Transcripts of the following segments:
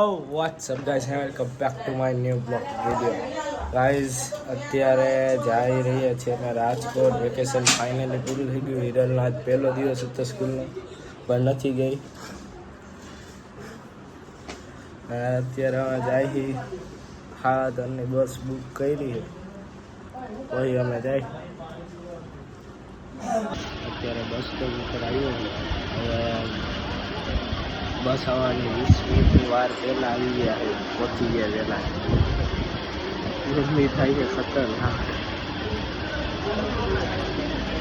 Oh, what's up guys? And welcome back to my new vlog video. Guys, અત્યારે જઈ રહ્યા છીએ અમે રાજકોટ. વેકેશન ફાઇનલી પૂરું થઈ ગયું. હિરલનો આજ પહેલો દિવસ હતો સ્કૂલનો પણ નથી ગઈ. અને અત્યારે અમે જાય હા તમને બસ બુક કરી. છે પછી અમે જાય અત્યારે બસ સ્ટોપ ઉપર આવ્યો. છે હવે બસ આવવાની વીસ મિનિટની વાર પહેલાં આવી ગયા છે પહોંચી ગયા પહેલાં ગરમી થાય છે ખતરનાક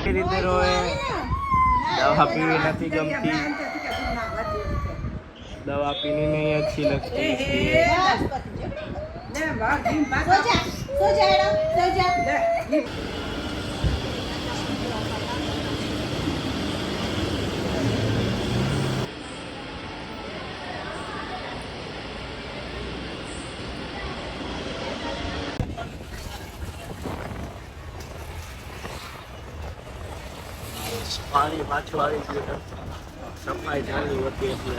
રીતે રોએ દવા પીવી નથી ગમતી દવા પીની નહીં અચ્છી લગતી પાણી પાછું આવી ગયું છે. સફાઈ ચાલુ હતી એટલે.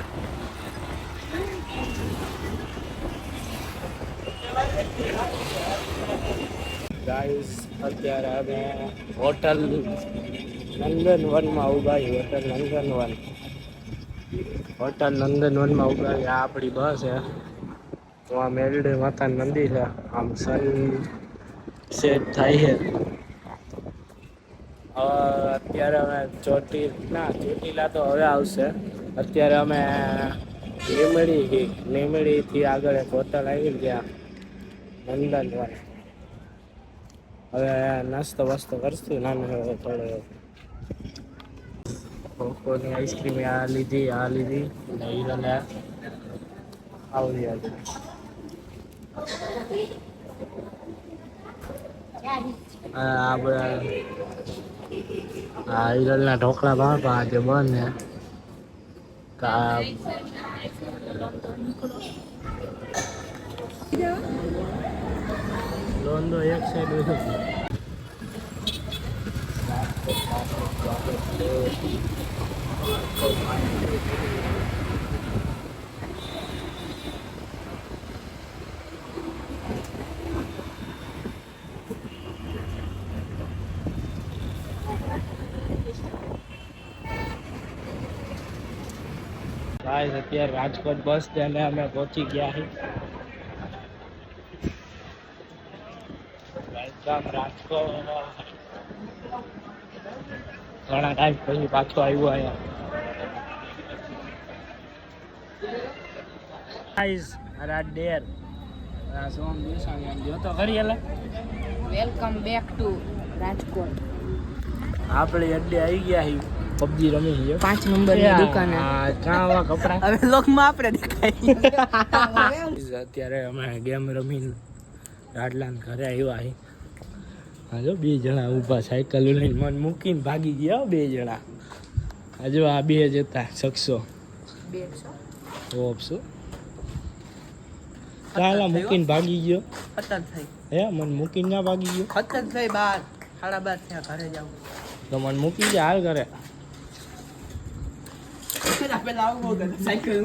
ગાઈસ અત્યારે અમે હોટલ નંદનવનમાં ઊભા છીએ, હોટલ નંદનવન હોટલ નંદનવનમાં ઊભા છીએ, આ આપણી બસ છે. તો આ મેલડી માતા મંદિર છે. આમ સન સેટ થાય છે. હવે અત્યારે અમે ચોટી, ના, ચોટીલા તો હવે આવશે. અત્યારે અમે લીમડી લીમડીથી આગળ એક હોટલ આવી ગયા નંદનવન. હવે નાસ્તો વાસ્તો કરશું, નાનો થોડો કોકોની આઈસ્ક્રીમ આ લીધી આ લીધી અને હીરાને આવી. આજે આ આ હિરલના ઢોકળા બાપા આજે બંધ હે કા લોન તો એક સાઈડ ગાઈસ અત્યારે રાજકોટ બસ સ્ટેન્ડે અમે પહોંચી ગયા છીએ. રાજકોટ. ઘણા ટાઈમ પછી પાછો આવ્યો અહીંયા. ગાઈસ અરે ડેર. આ સોમ દિવસાની આમ જોતો ખરી એટલે વેલકમ બેક ટુ રાજકોટ. આપણે અડ્ડે આવી ગયા છીએ. પબજી રમી ગયો પાંચ નંબરની દુકાને આ કાવા કપડા. હવે લોકમાં આપણે દેખાય. અત્યારે અમે ગેમ રમીને રાડલાન ઘરે આવ્યા હા. બે જણા ઊભા સાયકલ લઈને મન મૂકીને ભાગી ગયા બે જણા. આ આ બે જતા શખ્સો. ઓપસો કાલા મૂકીને ભાગી ગયો. ખતર થઈ. હે મન મૂકીને ના ભાગી ગયો. ખતર થઈ બાર. સાડા બાર થયા ઘરે જાવ તો મન મૂકી જાય હાલ ขนาดเป็นเราโง่กับใช้เครื่อง